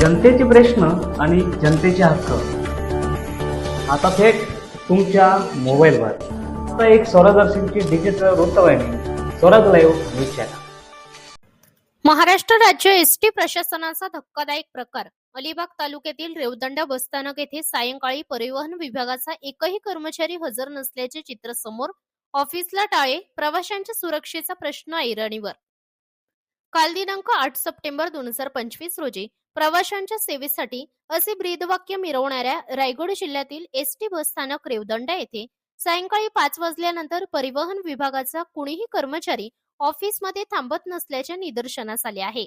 जनतेचे प्रश्न आणि जनतेचे हक्क. आता थेट तुमच्या मोबाईलवर. आता एक स्वरादर्शनची डिजिटल वृत्तवाहिनी Swaraj live news channel Maharashtra राज्य एसटी प्रशासनाचा धक्कादायक प्रकार. अलिबाग तालुक्यातील रेवदंडा बसस्थानक येथे सायंकाळी परिवहन विभागाचा एकही कर्मचारी हजर नसल्याचे चित्र समोर. ऑफिसला टाळे प्रवाशांच्या सुरक्षेचा प्रश्न ऐरणीवर. काल दिनांक आठ सप्टेंबर दोन हजार पंचवीस रोजी प्रवाशांच्या सेवेसाठी असे ब्रीदवाक्य मिरवणाऱ्या रायगड जिल्ह्यातील एसटी बसस्थानक रेवदंडा येथे सायंकाळी पाच वाजल्यानंतर परिवहन विभागाचा कुणीही कर्मचारी ऑफिसमध्ये थांबत नसल्याचे निदर्शनास आले आहे.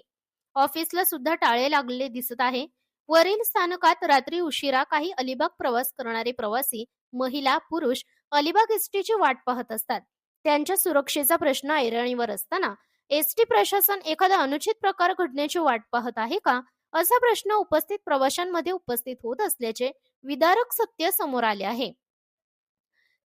ऑफिसला सुद्धा टाळे लागलेले दिसत आहे. वरील स्थानकात रात्री उशिरा काही अलिबाग प्रवास करणारे प्रवासी महिला पुरुष अलिबाग एसटीची वाट पाहत असतात. त्यांच्या सुरक्षेचा प्रश्न ऐरणीवर असताना एसटी प्रशासन एखादा अनुचित प्रकार घडण्याची वाट पाहत आहे का? असा प्रश्न उपस्थित प्रवाशांमध्ये उपस्थित होत असल्याचे विदारक सत्य समोर आले आहे.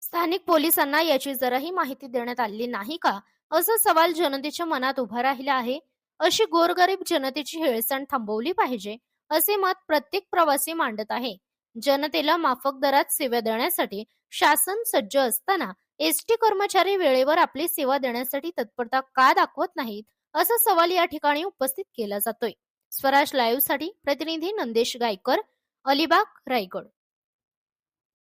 स्थानिक पोलिसांना याची जराही माहिती देण्यात आली नाही का? असा सवाल जनतेच्या मनात उभा राहिला आहे. अशी गोरगरीब जनतेची हेळसांड थांबवली पाहिजे असे मत प्रत्येक प्रवासी मांडत आहे. जनतेला माफक दरात सेवा देण्यासाठी शासन सज्ज असताना एसटी कर्मचारी वेळेवर आपली सेवा देण्यासाठी तत्परता का दाखवत नाहीत असा सवाल या ठिकाणी उपस्थित केला जातोय. स्वराज लाईव्हसाठी प्रतिनिधी नंदेश गायकर अलिबाग रायगड.